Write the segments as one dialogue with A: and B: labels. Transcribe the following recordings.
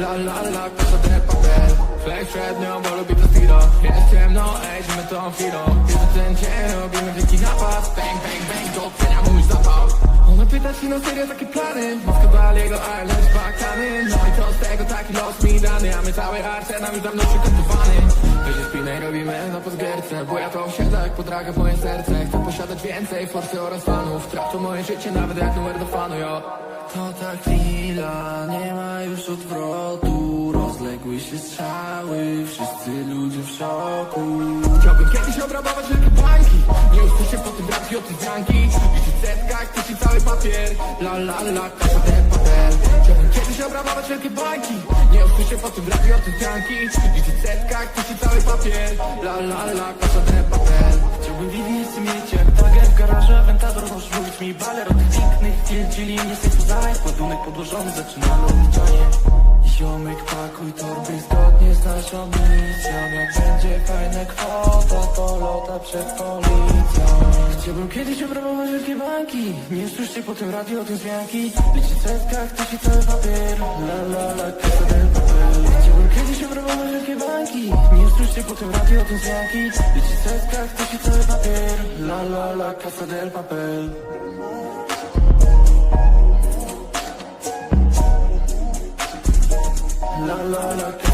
A: La la la, kasa de papel Flex średnio, bo lubię to stylo Jest ciemno, ej, tą chwilą Kiedy ten dzień robimy wielki napad Bang, bang, bang, docenia mój zapał. Ona pyta czy na serio takie plany? Maska Baliego, Ireland z bakany No i co z tego taki los mi dany? A my cały arsenał już dawno przygotowany. Wyjdzie spinę robimy na pozgierce Bo ja to osiedla jak podraga moje serce. Chcę posiadać więcej forsy oraz fanów. Tracą moje życie nawet jak numer do fanu, jo.
B: To ta chwila, nie się strzały, wszyscy ludzie w szoku.
A: Chciałbym kiedyś obrabować wielkie bańki. Nie usłyszę po tym bramki od zjanki Liczyć w setkach, tysi cały papier. La la la, kasa de papel Chciałbym kiedyś obrabować wielkie bańki. Nie usłyszę po tym bramki od zjanki Liczyć w setkach, tysi cały papier. La la la, kasa de papel
B: Chciałbym widzieć mieć jak tagar w garażu Aventador możesz mówić mi baler. Od tych pięknych chwil dzieli mnie z tych zajęć Ładunek podłożony zaczyna odliczanie Ziomek pakuj torby zgodnie z naszą misją. Jak będzie fajna kwota to lota przed policją. Chciałbym kiedyś obrabować wielkie banki. Nie słyszcie po tym radio o tym zmianki. Liczyć w setkach, to się cały papier. La la la, casa del papel Chciałbym kiedyś obrabować wielkie banki. Nie słyszcie po tym radio o tym zmianki. Liczyć w setkach, to się cały papier. La la la, casa del papel La la la,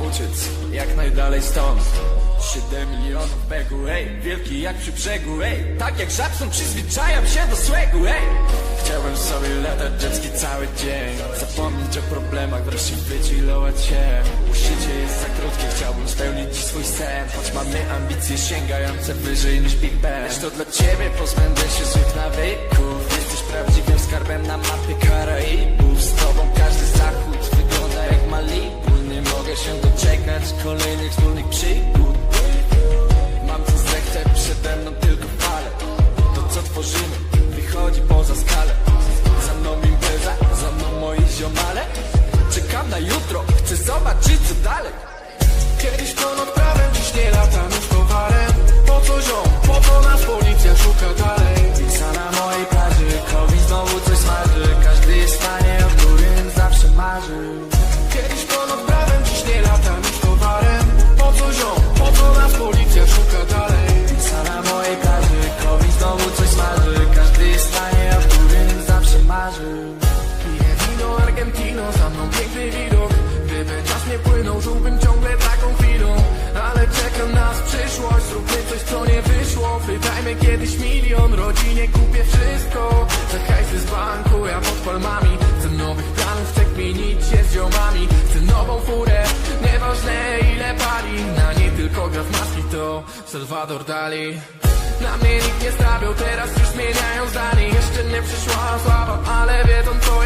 B: uciec jak najdalej stąd. Siedem milionów begu, ej, wielki jak przy brzegu, ej Tak jak Żabson przyzwyczajam się do swego, ej. Chciałbym sobie latać jetski cały dzień Zapomnieć o problemach, wreszcie wychillować się. Życie jest za krótkie, chciałbym spełnić dziś swój sen. Choć mamy ambicje sięgające wyżej niż Big Ben. Lecz to dla ciebie pozbędę się złych nawyków. Jesteś prawdziwym skarbem na mapie Karaibów. Z tobą się doczekać kolejnych wspólnych przygód. Mam co zechcę, przede mną tylko fale. To co tworzymy, wychodzi poza skalę. Za mną
A: wino Argentino, za mną piękny widok. Gdyby czas nie płynął, żyłbym ciągle taką chwilą. Ale czeka nas przyszłość, zróbmy coś co nie wyszło. Wydajmy kiedyś milion, rodzinie kupię wszystko. Za hajsy z banku, ja pod palmami Chcę nowych planów, chcę kminić się z ziomami. Chcę nową furę, nieważne ile pali. Na niej tylko gra w maski to Salvador Dali. Na mnie nikt nie stawiał, teraz już zmieniają zdanie. Jeszcze nie przyszła sława, ale wiedzą co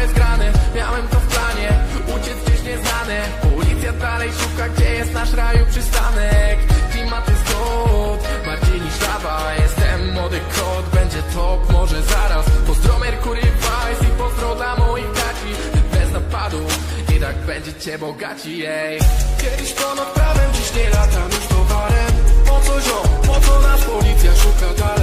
A: będziecie bogaci, jej Kiedyś ponad prawem, dziś nie latam już towarem. Po co ziom, po co nas policja szuka dalej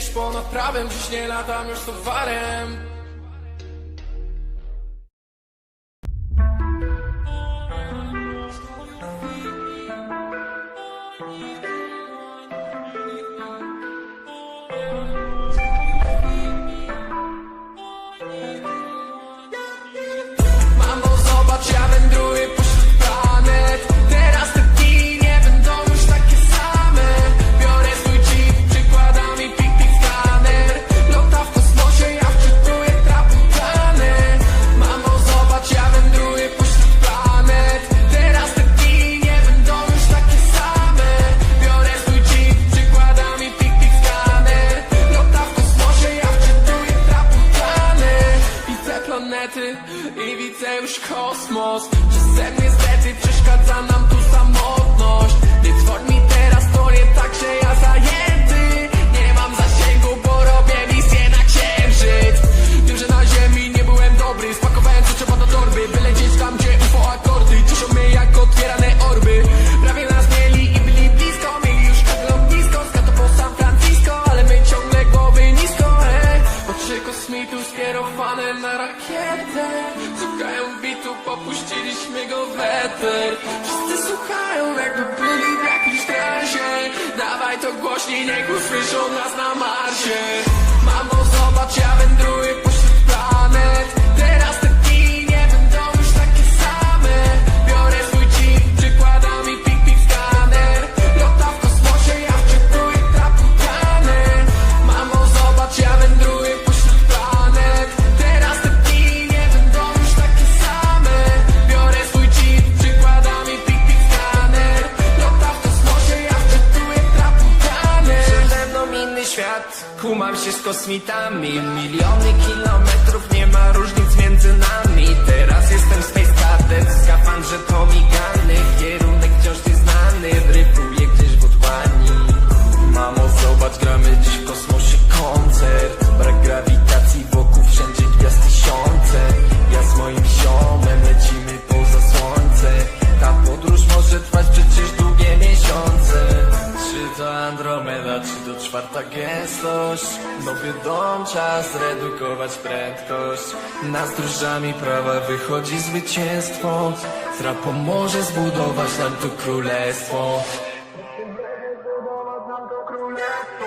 A: Jesteś ponad prawem, dziś nie latam już towarem
B: cosmos. na
A: rakietę. Słuchają bitu, popuściliśmy go w eter. Wszyscy słuchają, jakby byli w jakimś transie. Dawaj to głośniej, niech usłyszą nas na marsie. Mamo, zobacz, ja wędruję pośród planet.
B: transmita prędkość Nad stróżami prawa wychodzi zwycięstwo. Która pomoże zbudować nam tu królestwo.
A: Zbudować nam to królestwo.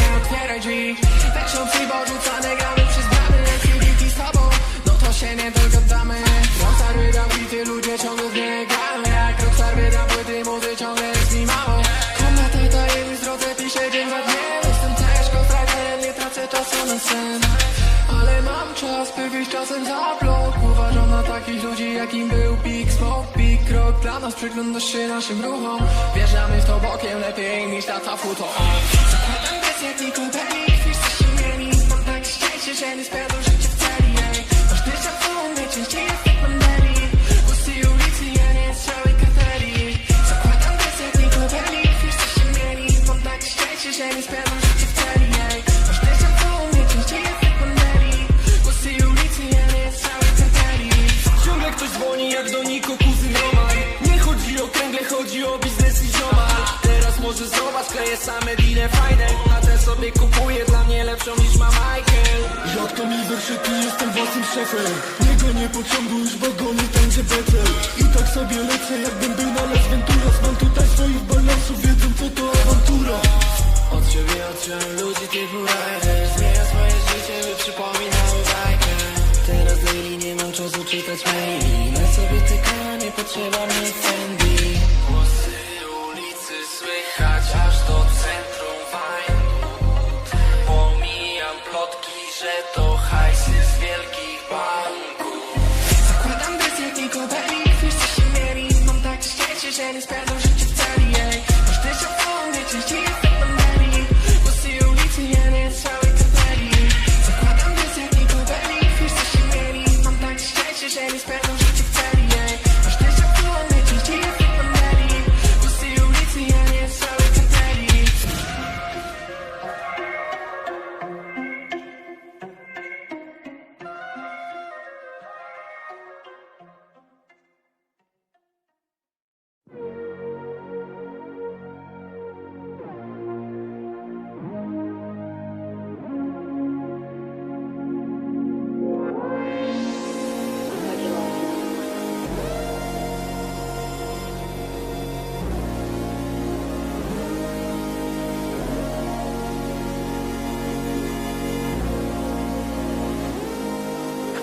A: nie otwieraj drzwi. Weź ją przybo, rzucane gramy przez bramy. LGBT z tobą, no to się nie dogadamy. Rockstar wyda bity, ludzie ciągle z niej grają. Jak Rockstar wyda płyty, muzy ciągle jest mi mało. Komnata to jedni z drodze, pisze dzień za dniem. Jestem ciężko frajerem, nie tracę czasu na sen. Ale mam czas, by wyjść czasem za blok. Uważam na takich ludzi, jakim był Big Smoke. Big Krok, dla nas przyglądasz się naszym ruchom. Wjeżdżamy w to bokiem, lepiej niż tata futo
C: city szefem. Niego nie pociągujesz, bo go nie tańczy betel. I tak sobie lecę, jakbym był na Las Venturas. Mam tutaj swoich balansów, wiedzą co to awantura.
B: Od ciebie odciąłem ludzi,
A: ty furaje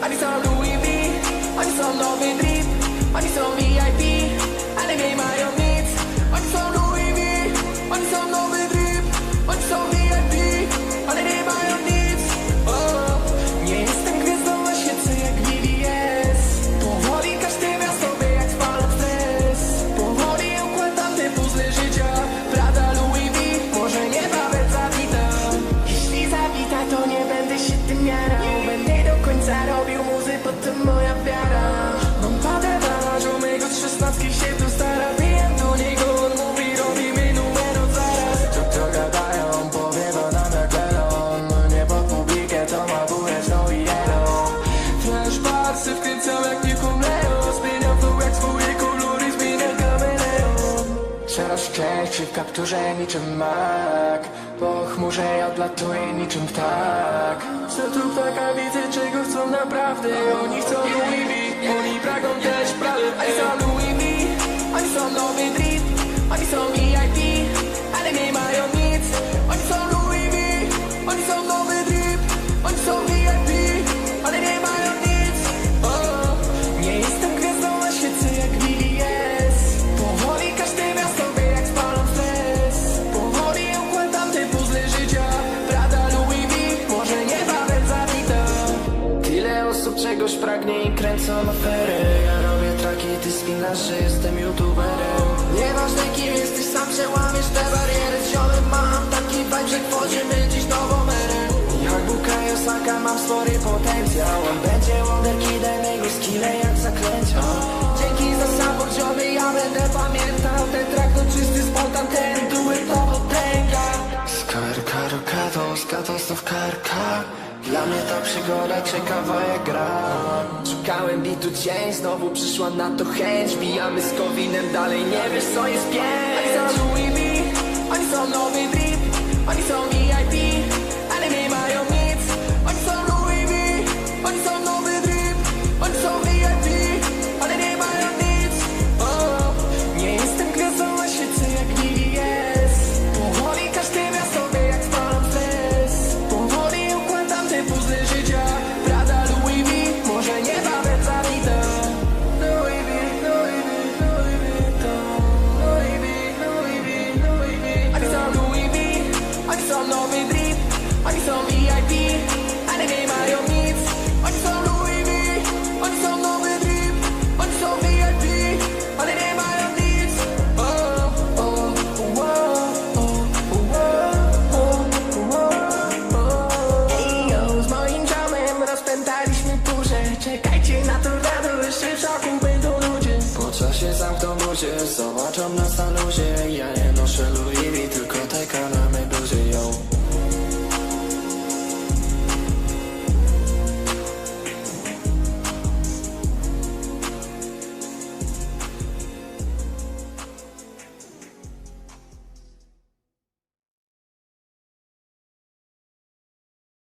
A: I need some Louis V. I need some Dolphin drip. I need some VIP. I need my own needs. I need some Louis V. I need some powtórzę niczym mak Po chmurze odlatuje niczym ptak. Tu trupaka widzę czego chcą naprawdę. Oni chcą Louis Oni pragną
B: tego mnie kręcą aferę Ja robię traki, ty spinasz, że jestem youtuberem. Nieważne kim jesteś, sam przełamiesz te bariery. Z ziomem mam taki vibe, że tworzymy dziś nową erę. Jak Bukayo Saka mam spory potencjał. On będzie wonderkidem, jego skille jak zaklęcia. Dzięki za support ziomy, ja będę pamiętał Ten track to czysty spontan, ten duet to potęga. Skar, karo, kato, skato, karka. Dla mnie ta przygoda ciekawa jak gra. Szukałem bitu dzień, znowu przyszła na to chęć. Bijamy z kowinem, dalej nie wiesz co jest pięć.